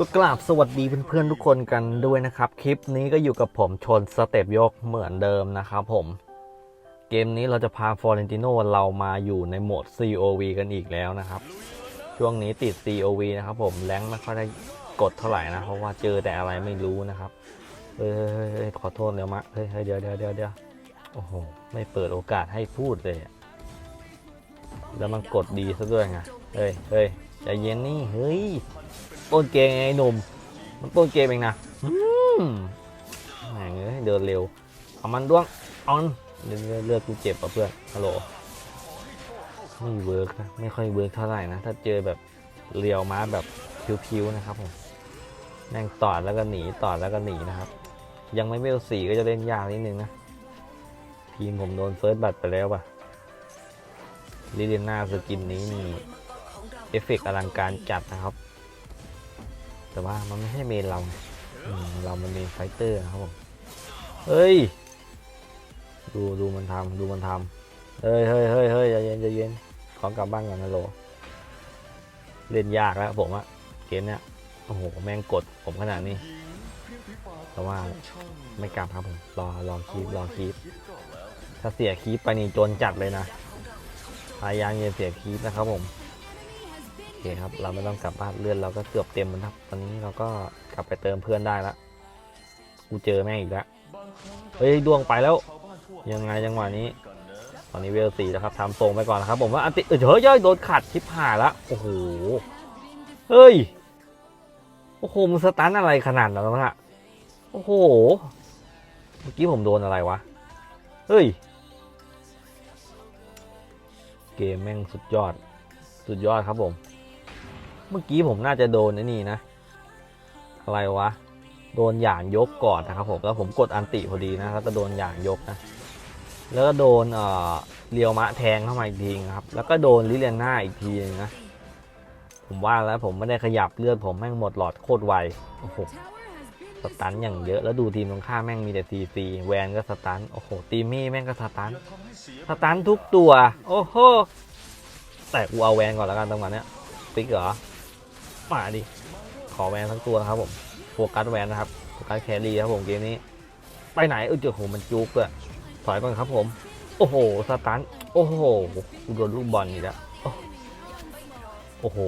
ก็กราบสวัสดีเพื่อนๆทุกคนกันด้วยนะครับ คลิปนี้ก็อยู่กับผมชนสเต็ปยกเหมือนเดิมนะครับผม เกมนี้เราจะพาฟอร์เรนติโนเรามาอยู่ในโหมด COV กันอีกแล้วนะครับ ช่วงนี้ติด COV นะครับผมแรงไม่ค่อยได้กดเท่าไหร่นะ เพราะว่าเจอแต่อะไรไม่รู้นะครับเฮ้ยเฮ้ยขอโทษเดี๋ยวมะเฮ้ยเดี๋ยวเดี๋ยวเดี๋ยวเดี๋ยวโอ้โห ไม่เปิดโอกาสให้พูดเลย แล้วมันกดดีซะด้วยไงเฮ้ยเฮ้ยใจเย็นนี่เฮ้ย ต้นเกมไงหนุ่ม มันต้นเกมเองนะแหมเดินเร็ว เอามันด้วงเออนเลือดเลือดกูเจ็บอะเพื่อน ฮัลโหล ไม่เวิร์กนะ ไม่ค่อยเวิร์กเท่าไหร่นะ ถ้าเจอแบบเรียวม้าแบบพิวๆนะครับผมแม่งตอดแล้วก็หนีตอดแล้วก็หนีนะครับ ยังไม่เวลสี่ก็จะเล่นยากนิดนึงนะ ทีมผมโดนเฟิร์สบัตไปแล้วป่ะลิเลียนาสกินนี้นี่เอฟเฟกต์อลังการจัดนะครับ แต่ว่ามันไม่ใช่เมนเราไงเรามันเมนไฟเตอร์นะครับผมเฮ้ย ดูดูมันทำดูมันทำเฮ้ยเฮ้ยเฮ้ยเฮ้ยใจเย็นใจเย็นขอกลับบ้านก่อนนะโลเล่นยากแล้วผมอะเกมเนี้ยโอ้โหแม่งกดผมขนาดนี้แต่ว่าไม่กลับครับผมรอรอคีบรอคีบถ้าเสียคีบไปนี่จนจัดเลยนะพยายามอย่าเสียคีบนะครับผม อเคครับ เราไม่ต้องกลับบ้านเลื่อนเราก็เกือบเต็มแล้วครับ ตอนนี้เราก็กลับไปเติมเพื่อนได้ละกูเจอแม่งอีกแล้วเฮ้ยดวงไปแล้ว ยังไงจังหวะนี้ ตอนนี้เวลสี่แล้วครับทำทรงไปก่อนนะครับผมว่าอันติเออเฮ้ยเฮ้ยโดนขัดชิปหายละโอ้โหเฮ้ยโอ้โหมึงสตันอะไรขนาดนั้นวะน่ะโอ้โหเมื่อกี้ผมโดนอะไรวะเฮ้ยเกมแม่งสุดยอด สุดยอดครับผม เมื่อกี้ผมน่าจะโดนนี่นะ อะไรวะ โดนหยางยกก่อนนะครับผมแล้วผมกดอันติพอดีนะแล้วก็โดนหยางยกนะ แล้วก็โดนเอ่อเรียวมะแทงเข้ามาอีกทีนะครับ แล้วก็โดนลิเลียน่าอีกทีนึงนะ ผมว่าแล้วผมไม่ได้ขยับเลือดผมแม่งหมดหลอดโคตรไว โอ้โห สตันอย่างเยอะ แล้วดูทีมตรงข้ามแม่งมีแต่ซีซีแวนก็สตัน โอ้โห ตีมี่แม่งก็สตัน สตันทุกตัว โอ้โห แต่กูเอาแวนก่อนแล้วกันตรงนั้นเนี้ยปิ๊กเหรอ มาดิ ขอแวนทั้งตัวนะครับผมโฟกัสแวนนะครับโฟกัสแครี่ครับผมเกมนี้ ไปไหนเออเจอโหมันจุกเลยถอยก่อนครับผม โอ้โหสตันโอ้โหกูโดนลูกบอลอีกแล้วโอ้โห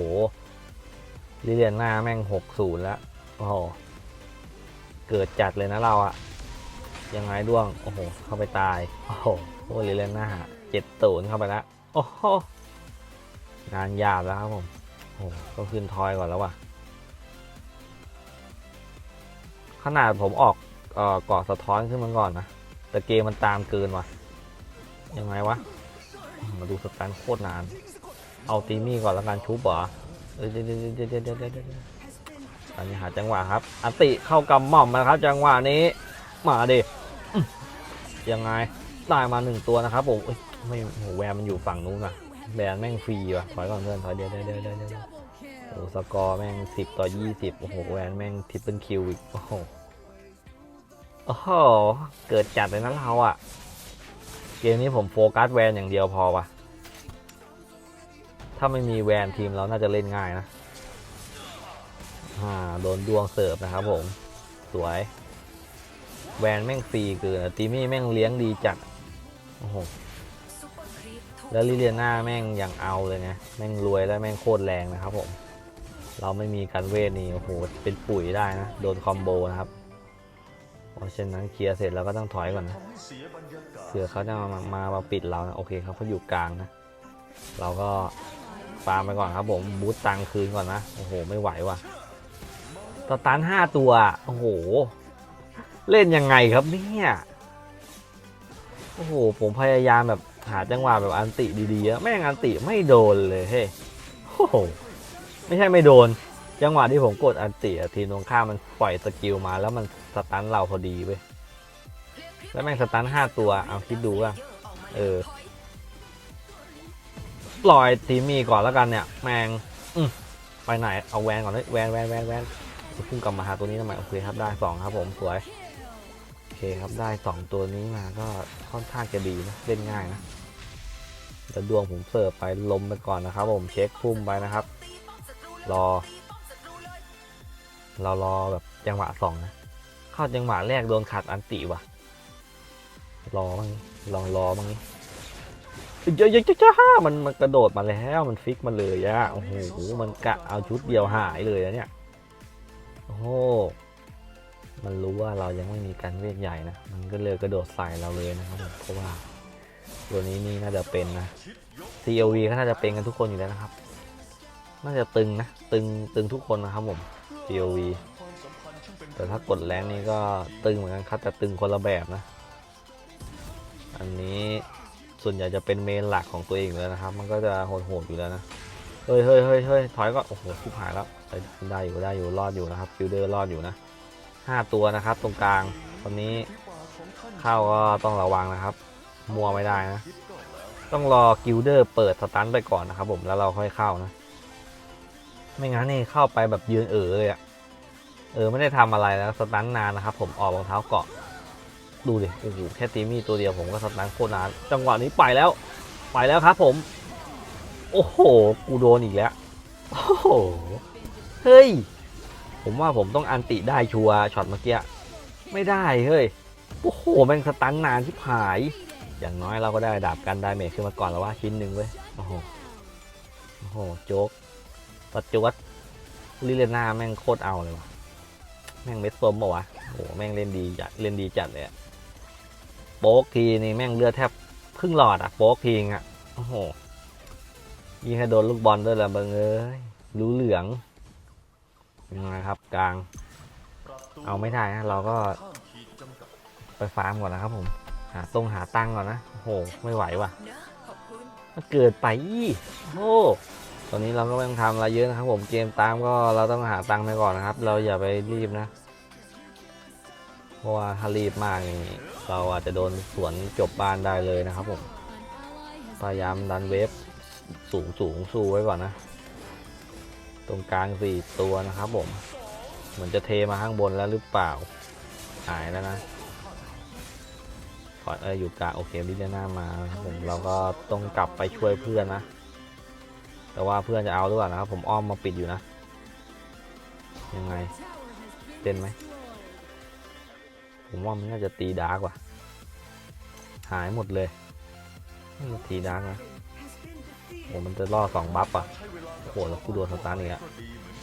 ลิเลียนหน้าแม่งหกศูนย์แล้วโอ้โหเกิดจัดเลยนะเราอะยังไงด้วงโอ้โหเข้าไปตายโอ้โหลิเลียนหน้าเจ็ดศูนย์เข้าไปแล้วโอ้โหงานยากแล้วครับผม โอ้โหต้องขึ้นทอยก่อนแล้วว่ะ ขนาดผมออกเอ่อเกาะสะท้อนขึ้นมาก่อนนะ แต่เกมมันตามเกินว่ะ ยังไงวะ มาดูสแตนโคตรนาน เอาตีมี่ก่อนแล้วกันชุบเหรอเดี๋ยวเดี๋ยวเดี๋ยวเดี๋ยวเดี๋ยวเดี๋ยวเดี๋ยวอันนี้หาจังหวะครับอัติเข้ากำหม่อมนะครับ จังหวะนี้ มาดิยังไง ได้มาหนึ่งตัวนะครับผมไม่โหแวมันอยู่ฝั่งนู้นอะ แบนแม่งฟรีว่ะถอยก่อนเพื่อนถอยเดียวเดียวเดียวเดียวเดี๋ยวโอ้สกอร์แม่งสิบต่อยี่สิบโอ้โหแวนแม่งทริปเปิลคิวอีก โอ้โหโอ้โหเกิดจัดเลยนะเราอะเกมนี้ผมโฟกัสแวนอย่างเดียวพอวะถ้าไม่มีแวนทีมเราน่าจะเล่นง่ายนะอ่าโดนดวงเสิร์ฟนะครับผม สวย แวนแม่งฟรีเกินอะตีมี่แม่งเลี้ยงดีจัด โอ้โห แล้วลิเลียนาแม่งอย่างเอาเลยนะแม่งรวยและแม่งโคตรแรงนะครับผม เราไม่มีการเวทนี่โอ้โหเป็นปุ๋ยได้นะ โดนคอมโบนะครับเพราะฉะนั้นเคลียร์เสร็จเราก็ต้องถอยก่อนนะเผื่อเขาจะมามามามาปิดเรานะโอเคครับเขาอยู่กลางนะ เราก็ฟาร์มไปก่อนครับผมบูตตังค์คืนก่อนนะโอ้โหไม่ไหวว่ะสตันห้าตัวโอ้โห เล่นยังไงครับเนี่ยโอ้โหผมพยายามแบบ หาจังหวะแบบอันติดีๆแม่งอันติไม่โดนเลยเฮ้ยโอ้โหไม่ใช่ไม่โดน จังหวะที่ผมกดอันติทีมตรงข้ามมันปล่อยสกิลมาแล้วมันสตันเราพอดีเว้ยแล้วแม่งสตันห้าตัวเอาคิดดูว่าเออปล่อยทีมีก่อนแล้วกันเนี่ย แมงอืไปไหนเอาแวนก่อนเลยแวนแวนแวนแวนพุ่งกลับมาหาตัวนี้ทำไมโอเคครับได้สองครับ ผมสวยโอเคครับได้สองตัวนี้มาก็ค่อนข้างจะดีนะเล่นง่ายนะ แต่ดวงผมเสิร์ฟไปลมไปก่อนนะครับ ผมเช็คพุ่มไปนะครับ รอ เรารอแบบจังหวะสองนะ เข้าจังหวะแรกโดนขัดอันติว่ะ รอบ้างลองรอบ้างนี้เยอะๆจ้ามันมันกระโดดมาแล้วมันฟิกมาเลยอะโอ้โหมันกะเอาชุดเดียวหายเลยอะเนี่ยโอ้โหมันรู้ว่าเรายังไม่มีการเวทใหญ่นะ มันก็เลยกระโดดใส่เราเลยนะครับผมเพราะว่า ตัวนี้นี่น่าจะเป็นนะ CLV ก็น่าจะเป็นกันทุกคนอยู่แล้วนะครับ น่าจะตึงนะ ตึงตึงทุกคนนะครับผม CLV แต่ถ้ากดแรงนี้ก็ตึงเหมือนกันครับแต่ตึงคนละแบบนะ อันนี้ส่วนใหญ่จะเป็นเมนหลักของตัวเองอยู่แล้วนะครับ มันก็จะโหดๆอยู่แล้วนะ เฮ้ยเฮ้ยเฮ้ยเฮ้ยถอยก็โอ้โหชิบหายแล้วไปได้อยู่ได้อยู่รอดอยู่นะครับฟิลเดอร์รอดอยู่นะห้าตัวนะครับ ตรงกลางตอนนี้เข้าก็ต้องระวังนะครับ มัวไม่ได้นะ ต้องรอกิลเดอร์เปิดสตันไปก่อนนะครับผมแล้วเราค่อยเข้านะ ไม่งั้นนี่เข้าไปแบบยืนเออเลยอะเออไม่ได้ทำอะไรแล้วสตันนานนะครับผมออกรองเท้าเกาะ ดูดิโอ้โหแค่ตีมี่ตัวเดียวผมก็สตันโคตรนาน จังหวะนี้ไปแล้ว ไปแล้วครับผม โอ้โห กูโดนอีกแล้ว โอ้โห เฮ้ย ผมว่าผมต้องอันติได้ชัวร์ช็อตเมื่อกี้ ไม่ได้เฮ้ย โอ้โหแม่งสตันนานที่ผาย อย่างน้อยเราก็ได้ดาบกันไดเมจขึ้นมาก่อนแล้วว่าชิ้นหนึ่งเว้ยโอ้โหโอ้โหโจ๊กปัจจวัตลิเลน่าแม่งโคตรเอาเลยวะแม่งเม็ดสมปะวะโอ้โหแม่งเล่นดีจัดเล่นดีจัดเลยอะโป๊กทีนี่แม่งเลือดแทบครึ่งหลอดอะโป๊กทีงอะโอ้โหยิงให้โดนลูกบอลด้วยละบิงเอ้ยรู้เหลืองยังไงครับกลาง เอาไม่ได้นะเราก็ไปฟาร์มก่อนนะครับผมาตรงหาตังก่อนนะโอ้โหไม่ไหวว่ะมันเกิดไปอีโอ้ตอนนี้เราก็ไม่ต้องทำอะไรเยอะนะครับ ผมเกมตามก็เราต้องหาตังไปก่อนนะครับ เราอย่าไปรีบนะ เพราะว่าถ้ารีบมากอย่างนี้เราอาจจะโดนสวนจบบ้านได้เลยนะครับผมพยายามดันเวฟสูงสูงสู้ไว้ก่อนนะ ตรงกลางสี่ตัวนะครับผม เหมือนจะเทมาข้างบนแล้วหรือเปล่าหายแล้วนะ อยเอออยู่กลางโอเคลิเดน่ามาผมเราก็ต้องกลับไปช่วยเพื่อนนะ แต่ว่าเพื่อนจะเอาหรือเปล่านะครับผมอ้อมมาปิดอยู่นะ ยังไงเป็นไหมผมว่ามันน่าจะตีดาร์กว่ะ หายหมดเลยม่มีตีดาร์กนะโอ้มันจะล่อสองบัฟอะโอ้โหแล้วกูโดนสตาร์ทอีกอะ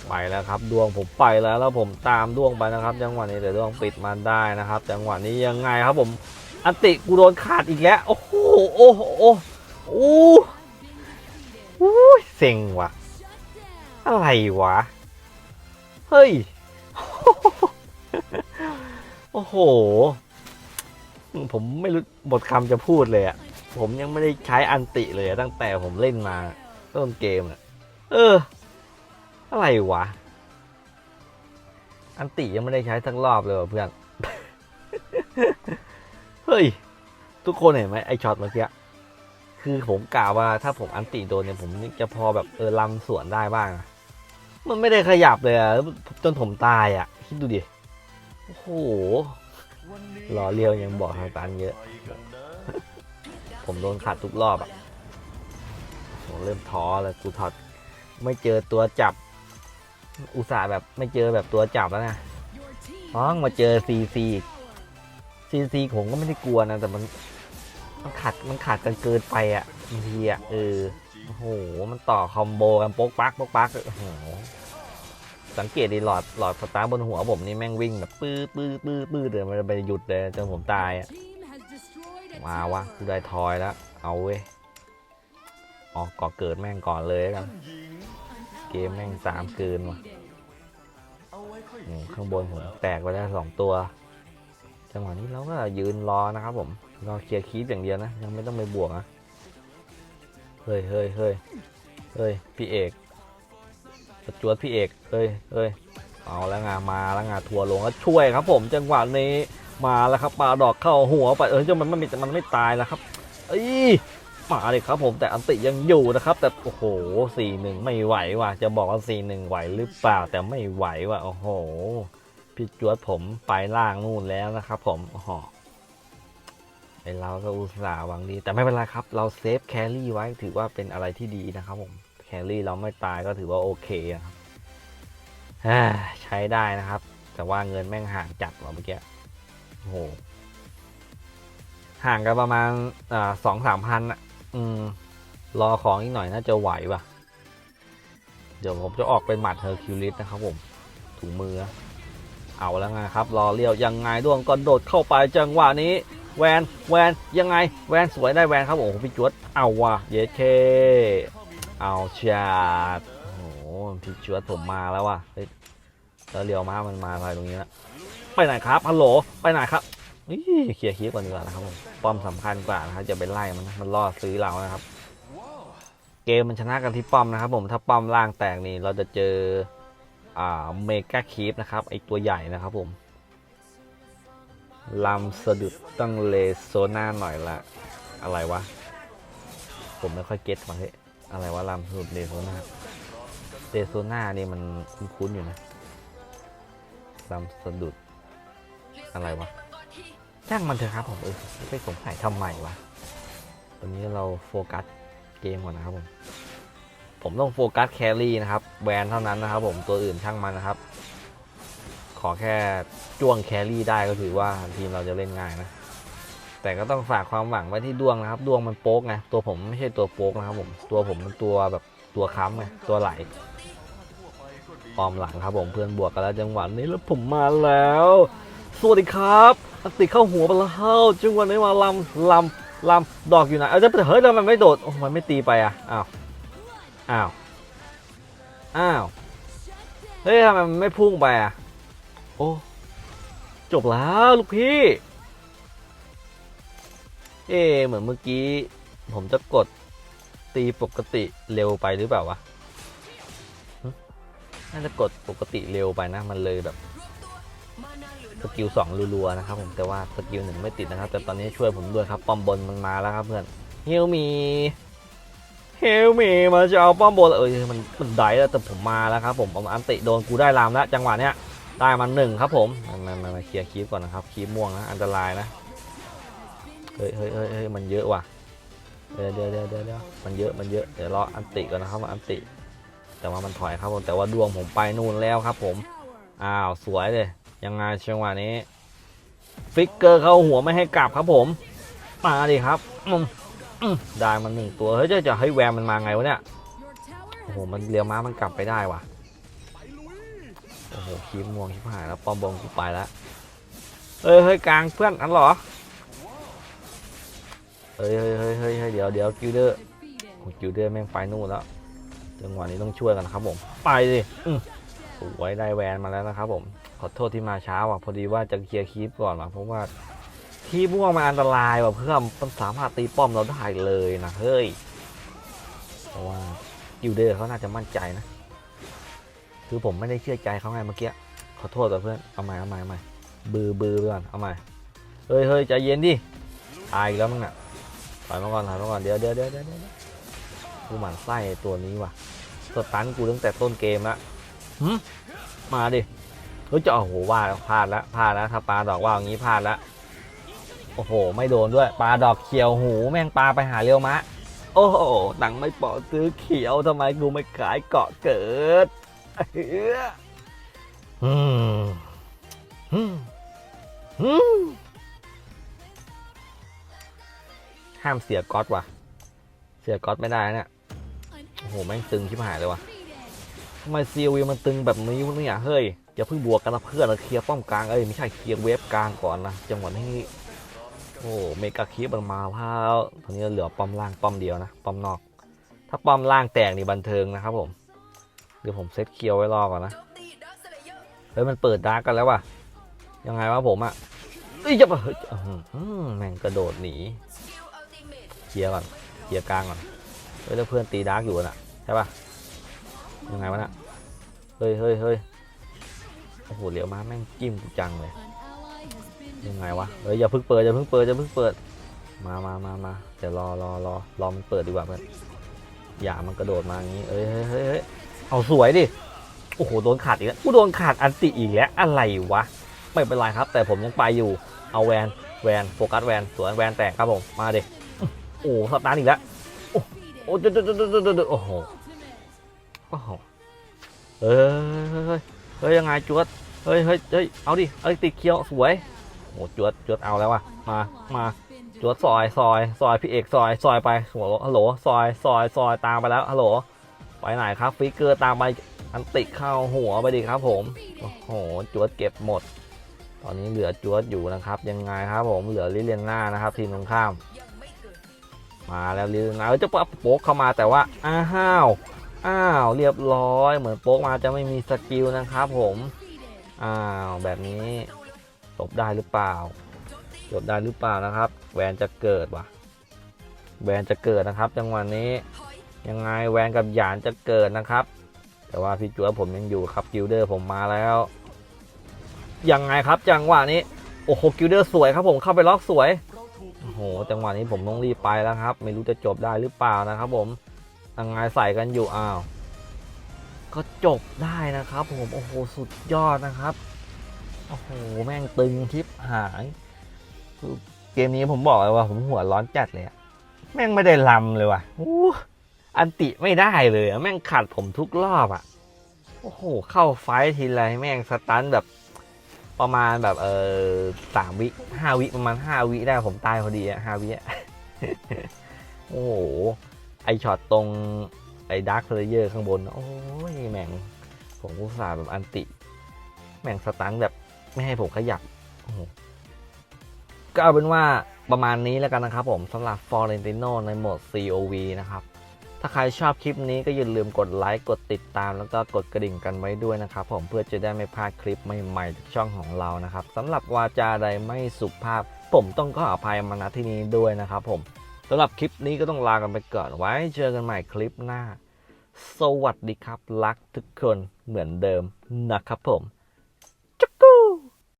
ไปแล้วครับดวงผมไปแล้วแล้วผมตามดวงไปนะครับ จังหวะนี้เดี๋ยวดวงปิดมาได้นะครับ จังหวะนี้ยังไงครับผม อันติกูโดนขาดอีกแล้ว โอ้โหโอ้โหโอ้โหโอ้ยเซ็งว่ะอะไรวะ เฮ้ย โอ้โห ผมไม่รู้หมดคำจะพูดเลยอะผมยังไม่ได้ใช้อันติเลยตั้งแต่ผมเล่นมาต้นเกมอะเออ อะไรวะ อันติยังไม่ได้ใช้ทั้งรอบเลยเพื่อน เฮ้ย ทุกคนเห็นไหมไอช็อตเมื่อกี้คือผมกล่าวว่าถ้าผมอันติโดนเนี่ยผมจะพอแบบเออลำสวนได้บ้าง มันไม่ได้ขยับเลยอะจนผมตายอะคิดดูดิ โอ้โหรอเรียวยังบอกทางตันเยอะ ผมโดนขัดทุกรอบอะผมเริ่มท้อแล้วกูถอดไม่เจอตัวจับ อุตส่าห์แบบไม่เจอแบบตัวจับแล้วนะต้องมาเจอซีซี ซีซีผมก็ไม่ได้กลัวนะ แต่มันมันขัดมันขัดกันเกินไปอะบางทีอะเออโอ้โหมันต่อคอมโบกันโป๊กปักโป๊กปักโอ้โหสังเกตดีหลอดหลอดสตาร์ทบนหัวผมนี่แม่งวิ่งแบบปื้อปื้อปื้อปื้อเลยมันจะไปหยุดเลยจนผมตายอะมาวะกูได้ทอยแล้ว เอาเว้ยออกก่อเกิดแม่งก่อนเลยแล้วกันเกมแม่งสามเกินว่ะอืมข้างบนผมแตกไปได้สองตัว จังหวะนี้เราก็ยืนรอนะครับผมรอเคลียร์คีปอย่างเดียวนะ ยังไม่ต้องไปบวกนะเฮ้ยเฮ้ยเฮ้ยเฮ้ยพี่เอกประจวดพี่เอกเฮ้ยเฮ้ยเอาแล้วงามาแล้วงาทัวร์ลงแล้วช่วยครับ ผมจังหวะนี้มาแล้วครับปลาดอกเข้าหัวไปเออจ้ามันไม่มันไม่ตายแล้วครับเอ้ยมาเลยครับผมแต่อันติยังอยู่นะครับ แต่โอ้โหสี่หนึ่งไม่ไหวว่ะจะบอกว่าสี่หนึ่งไหวหรือเปล่าแต่ไม่ไหวว่ะโอ้โห พี่จวดผมไปล่างนู่นแล้วนะครับ ผมอ๋อไอเราก็อุตส่าห์หวังดี แต่ไม่เป็นไรครับ เราเซฟแครี่ไว้ถือว่าเป็นอะไรที่ดีนะครับผมแครี่เราไม่ตายก็ถือว่าโอเคนะครับใช้ได้นะครับ แต่ว่าเงินแม่งห่างจัดว่ะเมื่อกี้โอ้โหห่างกันประมาณสองสามพันอะ อืม รอของอีกหน่อยน่าจะไหวว่ะ เดี๋ยวผมจะออกไปหมัดเฮอร์คิวลิสนะครับผม ถุงมือ เอาแล้วไงครับรอเลี้ยวยังไงด้วงก็โดดเข้าไปจังหวะนี้ แวนแวนยังไง แวนสวยได้แวนครับโอ้โหพี่จวดเอาว่ะเยเค เอาชาดโอ้โหพี่จวดผมมาแล้วว่ะเฮ้ยแล้วเลี้ยวมามันมาอะไรตรงนี้ละไปไหนครับฮัลโหลไปไหนครับเคลียร์คีบก่อนดีกว่านะครับผมป้อมสำคัญกว่านะครับจะไปไล่มันมันล่อซื้อเรานะครับ เกมมันชนะกันที่ป้อมนะครับผมถ้าป้อมล่างแตกนี่เราจะเจอ อ่าเมกาคีฟนะครับไอตัวใหญ่นะครับผมลำสะดุดต้องเลโซน่าหน่อยละอะไรวะ ผมไม่ค่อยเก็ตมาเฮ้ยอะไรวะลำสะดุดเลโซน่าเลโซน่านี่มันคุ้นๆอยู่นะลำสะดุดอะไรวะช่างมันเถอะครับผมเออไม่ไปสงสัยทำไมวะตอนนี้เราโฟกัสเกมก่อนนะครับผม ผมต้องโฟกัสแครี่นะครับแวนเท่านั้นนะครับ ผมตัวอื่นช่างมันนะครับ ขอแค่จ้วงแครี่ได้ก็ถือว่าทีมเราจะเล่นง่ายนะ แต่ก็ต้องฝากความหวังไว้ที่ดวงนะครับ ดวงมันโป๊กไงตัวผมไม่ใช่ตัวโป๊กนะครับ ผมตัวผมมันตัวแบบตัวค้ำไงตัวไหลปอมหลังครับผมเพื่อนบวกกันแล้วจังหวะนี้แล้วผมมาแล้วสวัสดีครับอัติเข้าหัวไปแล้วจังหวะนี้มาลำลำลำดอกอยู่ไหนเอาจะเฮ้ยทำไมไม่โดดโอ้มันไม่ตีไปอะอ้าว อ้าว อ้าว เฮ้ยทำไมมันไม่พุ่งไปอะ โอ้ จบแล้วลูกพี่ เอ๊เหมือนเมื่อกี้ ผมจะกดตีปกติเร็วไปหรือเปล่าวะ น่าจะกดปกติเร็วไปนะ มันเลยแบบสกิลสองรัวๆนะครับผมแต่ว่าสกิลหนึ่งไม่ติดนะครับ แต่ตอนนี้ช่วยผมด้วยครับปอมบนมันมาแล้วครับเพื่อนเฮลมี เฮลมีมาจะเอาป้อมบนเออมันมันได้แล้วแต่ผมมาแล้วครับผมเอาอันติโดนกูได้ลามแล้วจังหวะเนี้ยได้มาหนึ่งครับผมมามามาเคลียร์คีบก่อนนะครับคีบม่วงนะอันตรายนะเฮ้ยเฮ้ยเฮ้ยมันเยอะว่ะเดี๋ยวเดี๋ยวเดี๋ยวเดี๋ยวมันเยอะมันเยอะเดี๋ยวรออันติก่อนนะครับอันติ แต่ว่ามันถอยครับผมแต่ว่าดวงผมไปนู่นแล้วครับผมอ้าวสวยเลยยังไงจังหวะนี้ ฟิกเกอร์เข้าหัวไม่ให้กลับครับผมมาดิครับอืม ได้มันหนึ่งตัว เฮ้ยจะจะให้แวมมันมาไงวะเนี่ย โอ้โห มันเลี้ยวม้ามันกลับไปได้ว่ะ โอ้โหคีมม่วงคีมหายแล้วปอมบงกูไปแล้วเฮ้ยเฮ้ยกลางเพื่อนอันหรอ เฮ้ยเฮ้ยเฮ้ยเฮ้ยเดี๋ยวเดี๋ยวกิลเดอร์โอ้กิลเดอร์แม่งไปนู่นแล้วจังหวะนี้ต้องช่วยกันครับผม ไปดิอืมสวยได้แวนมาแล้วนะครับผม ขอโทษที่มาช้าว่ะ พอดีว่าจะเคลียร์คีปก่อนว่ะเพราะว่า คีปม่วงมันอันตรายว่ะเพื่อนมันสามารถตีป้อมเราได้เลยนะเฮ้ยเพราะว่ากิลเดอร์เขาน่าจะมั่นใจนะ คือผมไม่ได้เชื่อใจเขาไงเมื่อกี้ขอโทษแต่เพื่อนเอาใหม่เอาใหม่เอาใหม่บือบือไปก่อนเอาใหม่เฮ้ยเฮ้ยใจเย็นดิตายอีกแล้วมึงน่ะถอยมาก่อนถอยมาก่อนเดี๋ยวเดี๋ยวเดี๋ยวเดี๋ยวเดี๋ยวกูหมั่นไส้ตัวนี้ว่ะสตันกูตั้งแต่ต้นเกมละหึมาดิเฮ้ยจะโอ้โหว่าพลาดล้วพลาดล้วถ้าปลาดอกว่าอย่างนี้พลาดล้ว โอ้โห ไม่โดนด้วย ปลาดอกเขียวหู แม่งปลาไปหาเรียวมะ โอ้โหตังค์ไม่ปอซื้อเขียวทำไมกูไม่ขายเกาะเกิดเอื้ออืมอืมอืมห้ามเสียก๊อตว่ะ เสียก๊อตไม่ได้นะเนี่ยโอ้โห แม่งตึงชิบหายเลยว่ะทำไมซีวีมันตึงแบบนี้วะเนี่ยเฮ้ยอย่าเพิ่งบวกกันนะเพื่อนเราเคลียร์ป้อมกลางเอ้ยไม่ใช่เคลียร์เวฟกลางก่อนนะจังหวะนี้ โอ้เมกาคีบมันมาแล้วตอนนี้เหลือป้อมล่างป้อมเดียวนะป้อมนอก ถ้าป้อมล่างแตกนี่บันเทิงนะครับผมเดี๋ยวผมเซตเคียวไว้รอก่อนนะเฮ้ยมันเปิดดาร์กกันแล้วว่ะยังไงวะผมอะเอ้ยจะเฮ้ยอื้อหือแม่งกระโดดหนีเคลียร์ก่อนเคลียร์กลางก่อนเฮ้ยแล้วเพื่อนตีดาร์กอยู่น่ะใช่ป่ะยังไงวะน่ะเฮ้ยเฮ้ยเฮ้ยโอ้โหเหลียวมาแม่งจิ้มกูจังเลย ยังไงวะเฮ้ยอย่าเพิ่งเปิดอย่าเพิ่งเปิดอย่าเพิ่งเปิด มามามามาเดี๋ยวรอรอรอรอมันเปิดดีกว่าเพื่อนอย่ามันกระโดดมาอย่างนี้เอ้ยเฮ้ยเฮ้ยเฮ้ยเอาสวยดิโอ้โหโดนขาดอีกแล้วกูโดนขาดอันติอีกแล้วอะไรวะไม่เป็นไรครับ แต่ผมยังไปอยู่เอาแวนแวนโฟกัสแวนสวนแวนแตกครับผมมาเด็โอ้โหสตาร์อีกแล้วโอ้โอ้โดดโดดโดดโดดโดดโอ้โหโอ้โหเฮ้ยเฮ้ยเฮ้ยเฮ้ยยังไงจวดเฮ้ยเฮ้ยเฮ้ยเอาดิเอ้ยติดเคียวสวย โอ้จวดจวดเอาแล้วว่ะมามาจวดซอยซอยซอยพี่เอกซอยซอยไปหัวฮัลโหลซอยซอยซอยตามไปแล้วฮัลโหลไปไหนครับฟิกเกอร์ตามไปอันติเข้าหัวไปดิครับผมโอ้โหจวดเก็บหมด ตอนนี้เหลือจวดอยู่นะครับ ยังไงครับผมเหลือลิเลียนหน้านะครับ ทีมตรงข้าม มาแล้วลิเลียนหน้าเอ้ยเจะโป๊กเข้ามาแต่ว่าอ้าวอ้าวเรียบร้อยเหมือนโป๊กมาจะไม่มีสกิลนะครับผมอ้าวแบบนี้ จบได้หรือเปล่าจบได้หรือเปล่านะครับ แวนจะเกิดว่ะ แวนจะเกิดนะครับ จังหวะนี้ ยังไงแวนกับหยานจะเกิดนะครับ แต่ว่าพี่จัวผมยังอยู่ครับกิลเดอร์ผมมาแล้วยังไงครับ จังหวะนี้โอ้โหกิลเดอร์สวยครับ ผมเข้าไปล็อกสวยโอ้โหจังหวะนี้ผมต้องรีบไปแล้วครับ ไม่รู้จะจบได้หรือเปล่านะครับ ผมยังไงใส่กันอยู่อ้าวก็จบได้นะครับ ผมโอ้โหสุดยอดนะครับ โอ้โห แม่งตึงทิปหายคือเกมนี้ผมบอกเลยว่าผมหัวร้อนจัดเลยอะแม่งไม่ได้ลำเลยว่ะอู้อันติไม่ได้เลยอะแม่งขัดผมทุกรอบอะโอ้โห เข้าไฟทีไรแม่งสตันแบบประมาณแบบเออสามวิห้าวิประมาณห้าวิได้ผมตายพอดีอะห้าวิอะโอ้โห ไอช็อตตรงไอดาร์คเลเยอร์ข้างบน โอ้ยแม่ง ผมอุตส่าห์แบบอันติ แม่งสตันแบบ ไม่ให้ผมขยับก็เอาเป็นว่าประมาณนี้แล้วกันนะครับผมสำหรับ Florentino ในโหมด COV นะครับ ถ้าใครชอบคลิปนี้ก็อย่าลืมกดไลค์ กดติดตาม แล้วก็กดกระดิ่งกันไว้ด้วยนะครับผมเพื่อจะได้ไม่พลาดคลิปใหม่ๆจากช่องของเรานะครับสำหรับวาจาใดไม่สุภาพ ผมต้องขออภัยมาณที่นี้ด้วยนะครับผมสำหรับคลิปนี้ก็ต้องลากันไปก่อนไว้เจอกันใหม่คลิปหน้า สวัสดีครับ รักทุกคนเหมือนเดิมนะครับผม